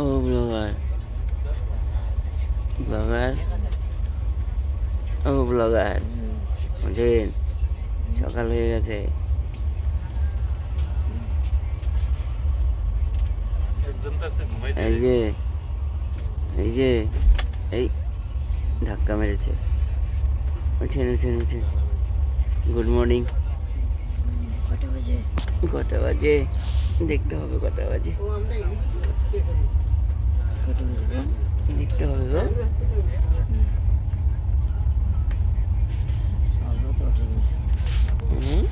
ও blogger blogger ও blogger ওঠেন সকাল হয়ে গেছে। এই যে এই যে এই ধাক্কা মেরেছে। উঠেন উঠেন উঠেন। গুড মর্নিং কটা বাজে? কটা বাজে? দেখতে হবে কটা বাজে গো? দেখতে হবে গো আমরা তো উঠে গেছি। হুম?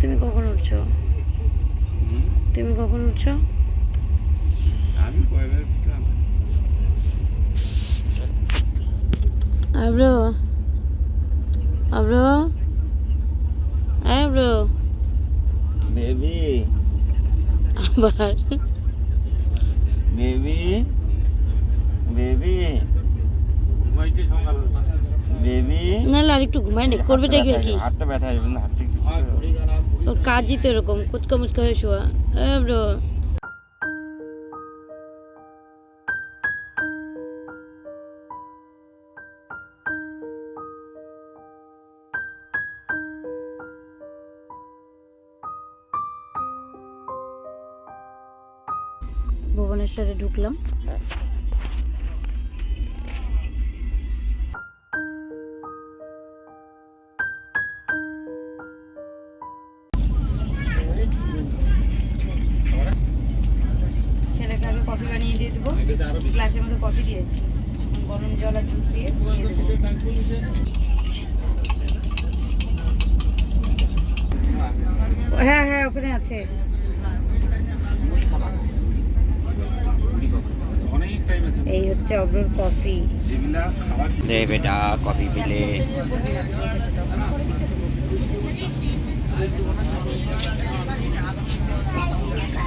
তুমি কখন উঠছো তুমি কখন উঠছো আমি কয়বার বুঝলাম আব্রো আব্রো আব্রো বেবি আবার বেবি বেবি ঘুমাইতে সকাল বেবি নাহলে আর একটু ঘুমাই নে করবে দেখবে কি? হাতটা ব্যথা যাবে না হাতটা। ওর কাজই তো এরকম কুচকা মুচকা হয়ে শোয়া। আব্রো ভুবনেশ্বরে ঢুকলাম। মধ্যে কফি দিয়েছি। গরম জল আর দুধ দিয়ে হ্যাঁ হ্যাঁ ওখানে আছে। এই হচ্ছে অব্রুর কফি। দে বেটা কফি পিলে।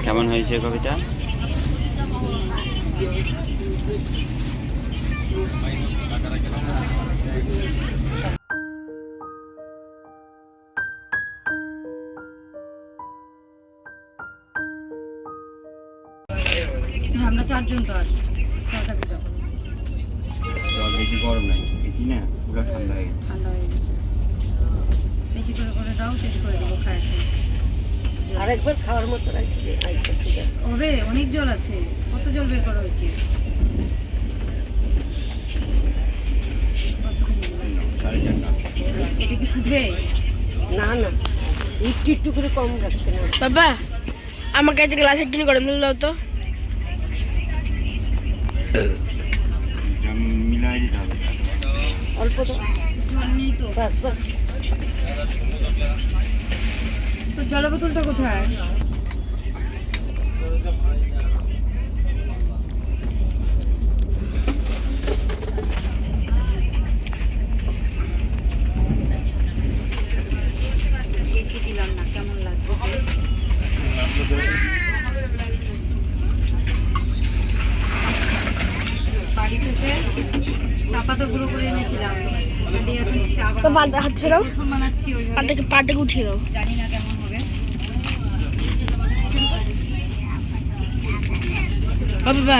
কেমন হয়েছে হ্যাঁ, আমরা চারজন তো জল বেশি গরম নাই বেশি না পুরো ঠান্ডা হয়ে গেছে। ঠান্ডা হয়ে গেছে। বেশি করে করে দাও শেষ করে দেবো খায় আরেকবার খাওয়ার মতো রাখি হবে অনেক জল আছে। কত জল বের করা হয়েছে? এটা কি ফুটবে না না। একটু একটু করে কম রাখছে না। বাবা আমাকে একটা গ্লাস একটু গরম জল দাও তো। অল্প তো। জল তো। বাস বাস তো জলের বোতলটা কোথায় বেশি দিলাম না কেমন লাগবে taste? বাড়ি থেকে চা পাতা গুঁড়ো করে এনেছিলাম তো। পাটা হাত প্রথম পাটাকে পাটাকে উঠিয়ে দাও জানি না কেমন হবে বাবা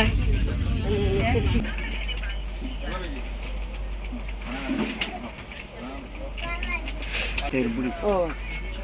তেল পুরি ও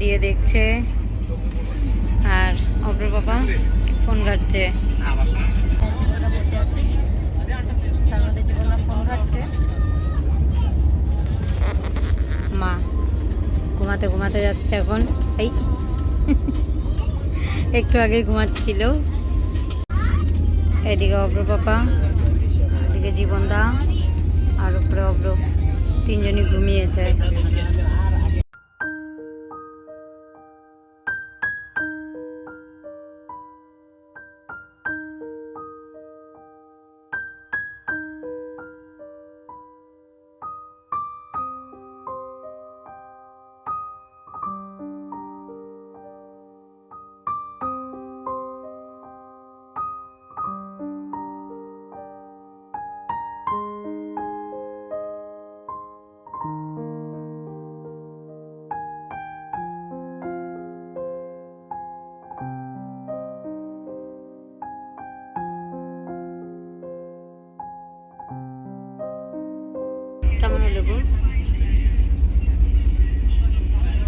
দিয়ে দেখছে। আর অপর বাবা ফোন ঘাটছে। ফোন ঘাটছে মা, ঘুমাতে ঘুমাতে যাচ্ছে এখন। এই। একটু আগে ঘুমাচ্ছিল। এদিকে অব্র পাপা এদিকে জীবনদা, আর উপরে অব্র। তিনজনই ঘুমিয়েছে।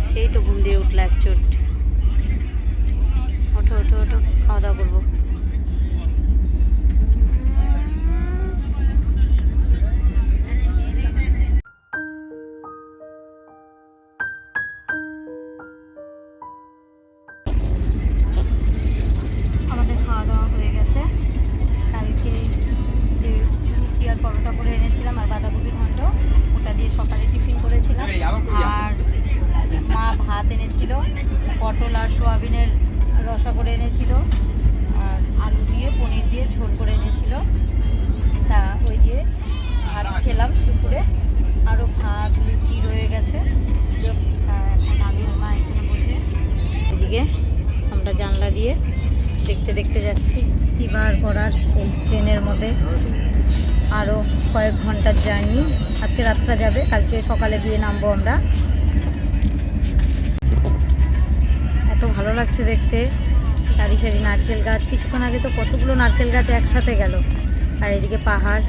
সেই তো ঘুম দিয়ে উঠল এক চোট। ওঠো ওঠো ওঠো খাওয়া দাওয়া করব। দিয়ে দেখতে দেখতে যাচ্ছি কী বার করার এই ট্রেনের মধ্যে। আরও কয়েক ঘণ্টার জার্নি। আজকে রাতটা যাবে, কালকে সকালে গিয়ে নামবো আমরা। এত ভালো লাগছে দেখতে। সারি সারি নারকেল গাছ। কিছুক্ষণ আগে তো কতগুলো নারকেল গাছ একসাথে গেল। আর এদিকে পাহাড়।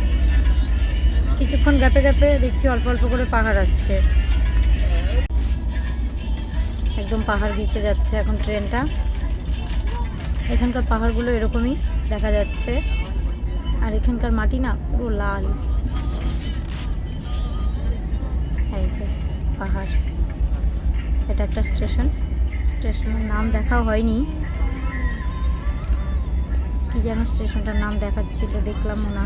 কিছুক্ষণ গ্যাপে গ্যাপে দেখছি অল্প অল্প করে পাহাড় আসছে। একদম পাহাড় ঘেঁষে যাচ্ছে এখন ট্রেনটা। এখানকার পাহাড়গুলো এরকমই দেখা যাচ্ছে। আর এখানকার মাটি না পুরো লাল। এই যে পাহাড়। এটা একটা স্টেশন। স্টেশনের নাম দেখা হয়নি। কি যেন স্টেশনটার নাম দেখাচ্ছিল দেখলাম না।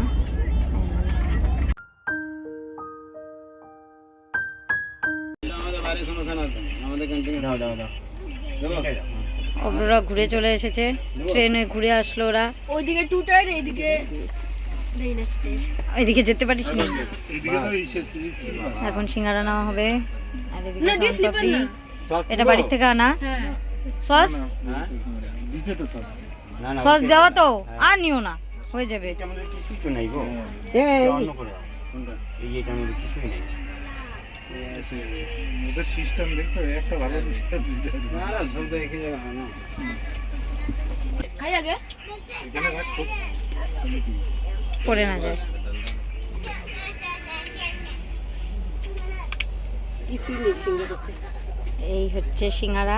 এই। ওরা ঘুরে চলে এসেছে। ট্রেনে ঘুরে আসলো ওরা। ওইদিকে টু টায়ার এইদিকে এদিকে যেতে পারিস নি? এখন সিঙ্গারা নেওয়া হবে। আর এদিকে এটা বাড়ির থেকে আনা। হ্যাঁ। সস? সস। না না দেওয়া তো? আর নিও না। হয়ে যাবে। কিছুই তো নাই গো। এই কিছুই নেই। ওদের সিস্টেম দেখছ? একটা ভালো দিছে খাই আগে? এখানে রাখ পড়ে না যায়। এই হচ্ছে সিঙ্গারা।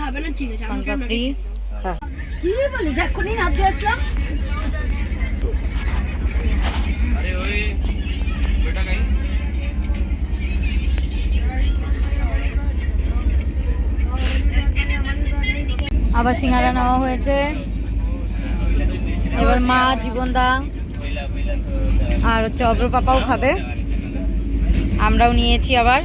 খাবে না? ঠিক আছে কি বলিস? এক্ষুনি হাত দিয়ে আবার সিঙ্গারা নেওয়া হয়েছে। এবার মা জীবনদা আর হচ্ছে অব্র পাপাও খাবে। আমরাও নিয়েছি আবার।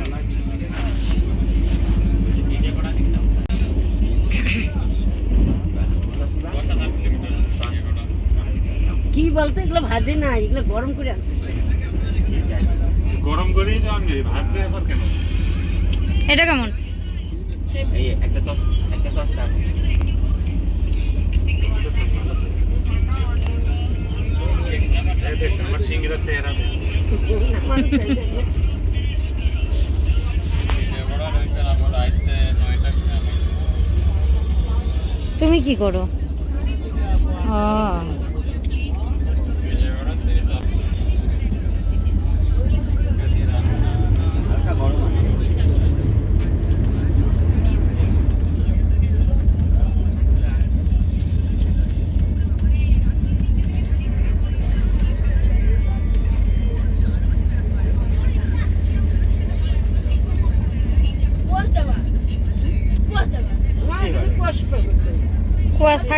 কি বলতো এগুলো ভাজে না এগুলো গরম করে গরম করেই তো আমি ভাজবে আবার কেন? এটা কেমন? এই একটা সস একটা সস আমার সিঙ্গিরা চেহারা। তুমি কি করো? ও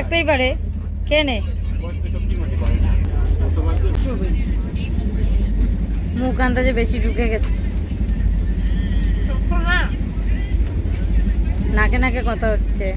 থাকতেই পারে। কে নে? মুখ আন্দাজে বেশি ঢুকে গেছে। নাকে নাকে কথা হচ্ছে।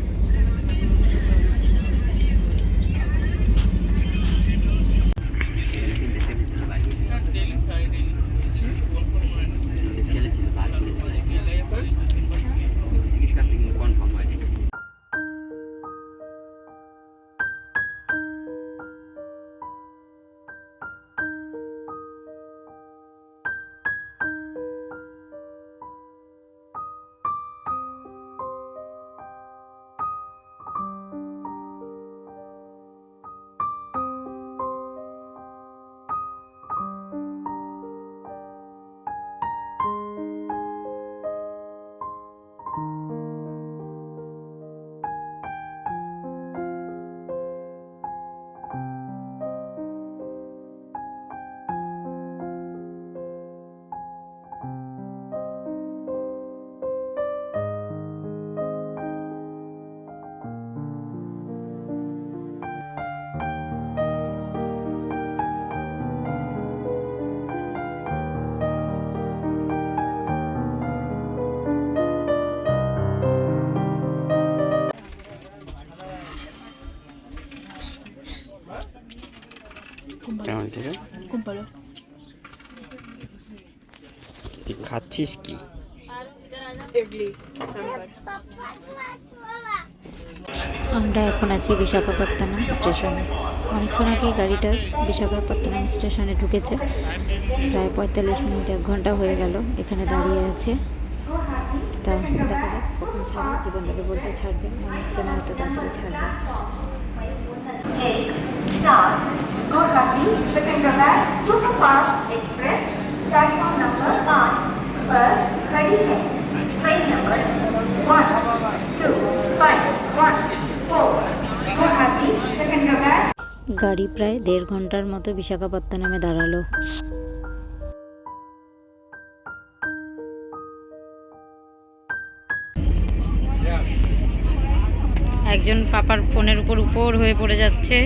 তুই খাচ্ছিস কি? আমরা এখন আছি বিশাখাপত্তনম স্টেশনে। অনেকক্ষণ আগেই গাড়িটা বিশাখাপত্তনম স্টেশনে ঢুকেছে। প্রায় পঁয়তাল্লিশ মিনিট এক ঘণ্টা হয়ে গেল এখানে দাঁড়িয়ে আছে। তা দেখা যাক কখন ছাড়ে। জীবন দাদা বলছে ছাড়বে। মনে হচ্ছে না হয়তো তাড়াতাড়ি ছাড়বে। Guwahati Secunderabad Superfast Express platform number 8 per study head. Train number 1, 2, 5, 1, 4. Guwahati Secunderabad. গাড়ি প্রায় দেড় ঘণ্টার মতো বিশাখাপত্তনমে দাঁড়াল একজন পাপার ফোনের উপর উপর হয়ে পড়ে যাচ্ছে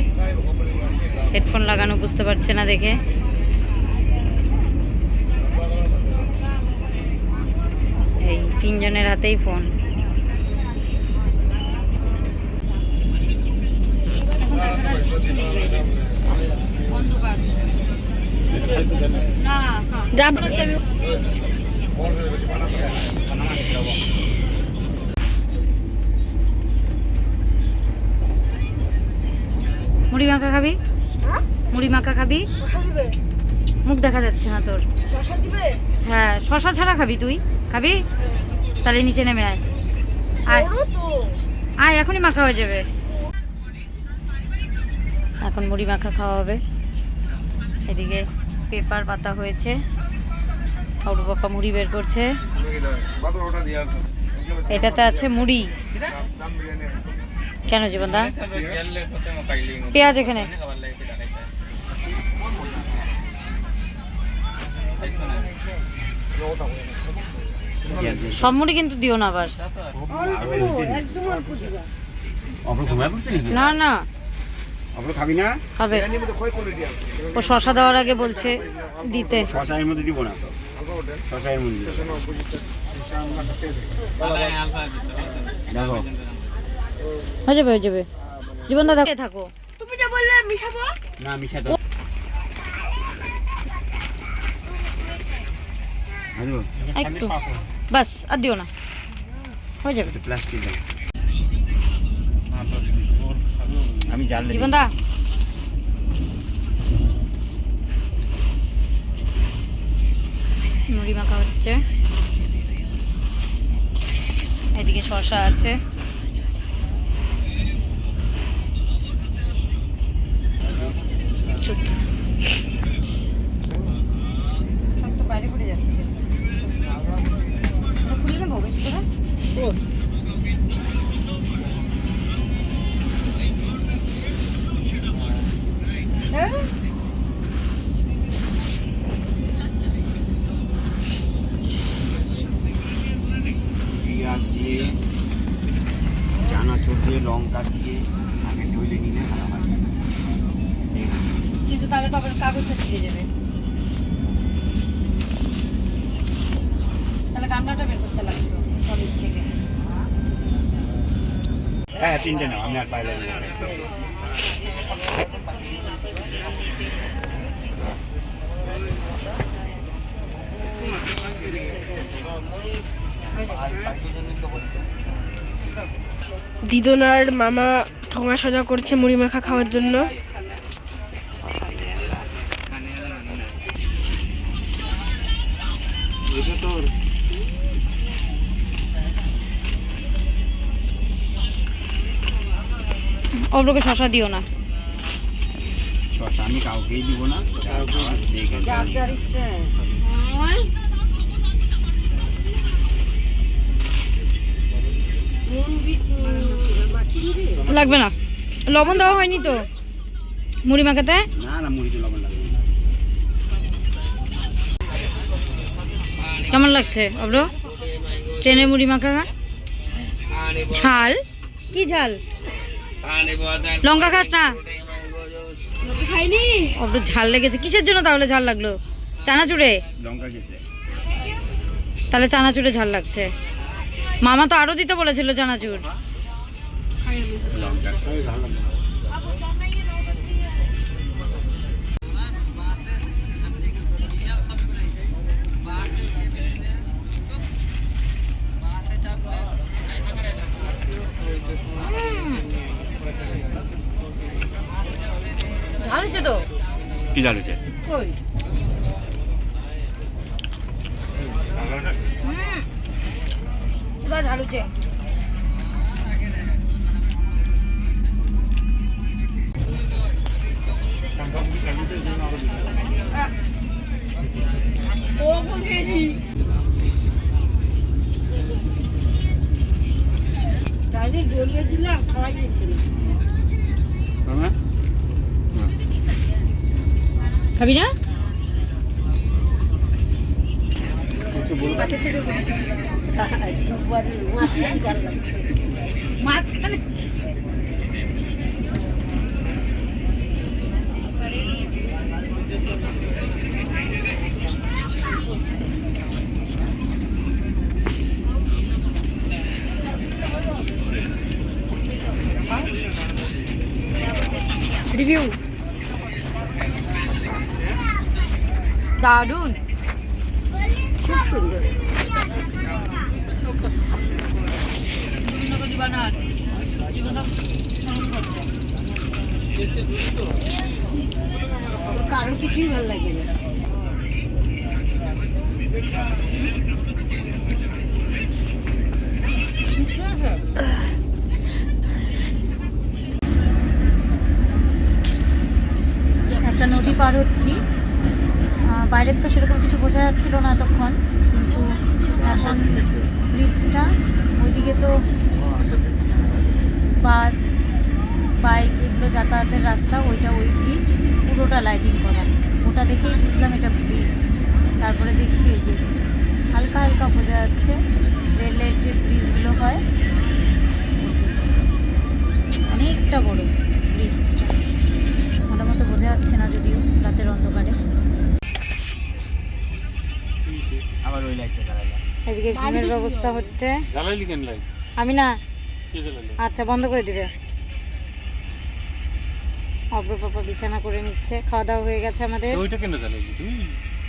হেডফোন লাগানো বুঝতে পারছে না দেখে। এই তিনজনের হাতেই ফোন। মুড়ি মাখা খাবি? মুড়ি মাখা খাবি? মুখ দেখা যাচ্ছে না তোর। হ্যাঁ শশা ছাড়া খাবি তুই। খাবি? তাহলে নিচে নেমে আয়। আয়। আয় এখনই মাখা হয়ে যাবে। এখন মুড়ি মাখা খাওয়া হবে। এদিকে পেপার পাতা হয়েছে। বাপা মুড়ি বের করছে। এটাতে আছে মুড়ি। কেন জীবনদা? পেঁয়াজ এখানে। সব মুড়ি কিন্তু দিও না আবার। না না। খাবি না? হবে ও শশা দেওয়ার আগে বলছে দিতে। শশার মধ্যে দিব না তো। শশার মধ্যে দেখো। হয়ে যাবে হয়ে যাবে। জীবন দাদা থাকো? তুমি যা বললে মিশাবো। না তো হ্যালো একটু। বাস আর দিও না। হয়ে যাবে। প্লাস্টিক আমি জানলে জীবন দা মুড়ি মাখা হচ্ছে। এদিকে শসা আছে সব তো বাইরে পড়ে যাচ্ছে ওটা খুলে নেব বেশি করে হ্যাঁ পেঁয়াজ দিয়ে চানাচুর দিয়ে লঙ্কা দিয়ে আগে ডলে কাগজটা ছিঁড়ে যাবে তাহলে কলেজ থেকে। হ্যাঁ তিনটে নাও আমি আর পাইলাম দিদনার মামা ঠোঙা সোজা করছে মুড়ি মাখা খাওয়ার জন্য। অব্রকে শশা দিও না। শশা আমি কাউকেই দিব না? লাগবে না। লবণ দেওয়া হয়নি তো? মুড়ি মাখাতে? না না মুড়িতে লবণ লাগবে কেমন লাগছে অব্র? ট্রেনে মুড়ি মাখা ঝাল? কি ঝাল? লঙ্কা খাস না? খাইনি। অব্র ঝাল লেগেছে। কিসের জন্য তাহলে ঝাল লাগল? চানাচুরে? লঙ্কা গেছে তাহলে চানাচুরে ঝাল লাগছে। মামা তো আরও দিতে বলেছিল চানাচুর লঙ্কা ঝাল হচ্ছে তো কি জাল হচ্ছে ওই, এবার ঝাল হচ্ছে চাইলে জ্বলিয়ে দিলে আর খাওয়াই। হ্যাঁ? খাবি না? মাঝখানে। জাল দারুণ খুব কারও কিছুই ভালো লাগে একটা নদী পার হচ্ছি। বাইরের তো সেরকম কিছু বোঝা যাচ্ছিল না এতক্ষণ, কিন্তু এখন ব্রিজটা ওইদিকে তো বাস বাইক এগুলো যাতায়াতের রাস্তা, ওইটা ওই ব্রিজ পুরোটা লাইটিং করা। ওটা দেখেই বুঝলাম এটা ব্রিজ তারপরে দেখছি এই যে হালকা হালকা বোঝা যাচ্ছে রেলের যে ব্রিজগুলো হয়। অনেকটা বড় ব্রিজটা ভালো মতো বোঝা যাচ্ছে না যদিও রাতের অন্ধকারে। আবার ওই লাইটটা জ্বালাইলাম। এদিকে ঘুমের ব্যবস্থা হচ্ছে। জ্বালাইলি কেন লাইট আমি না। আচ্ছা বন্ধ করে দিবে। অব্র পাপা বিছানা করে নিচ্ছে। খাওয়া দাওয়া হয়ে গেছে আমাদের। ওইটা কেন জ্বালাইলি তুই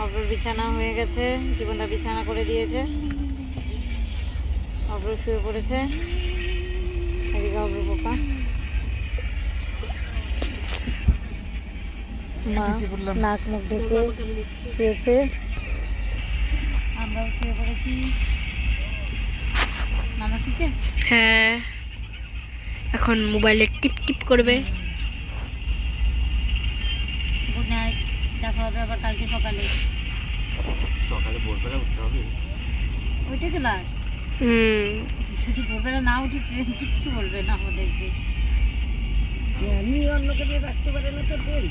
অব্রর বিছানা হয়ে গেছে। জীবনদা বিছানা করে দিয়েছে। অব্র শুয়ে পড়েছে। এদিকে অব্র পাপা নাক মুখ ঢেকে শুয়েছে। আমরাও শুয়ে পড়েছি। মামা শুয়েছে? হ্যাঁ। এখন মোবাইলে টিপ টিপ করবে। গুড নাইট দেখা হবে আবার কালকে সকালে। সকালে ভোরবেলা উঠতে হবে। ওইটাই তো লাস্ট হুম। যদি ভোরবেলা না উঠি ট্রেন কিচ্ছু বলবে না আমাদেরকে। এমনি অন্যকে দিয়ে রাখতে পারে না তো ট্রেন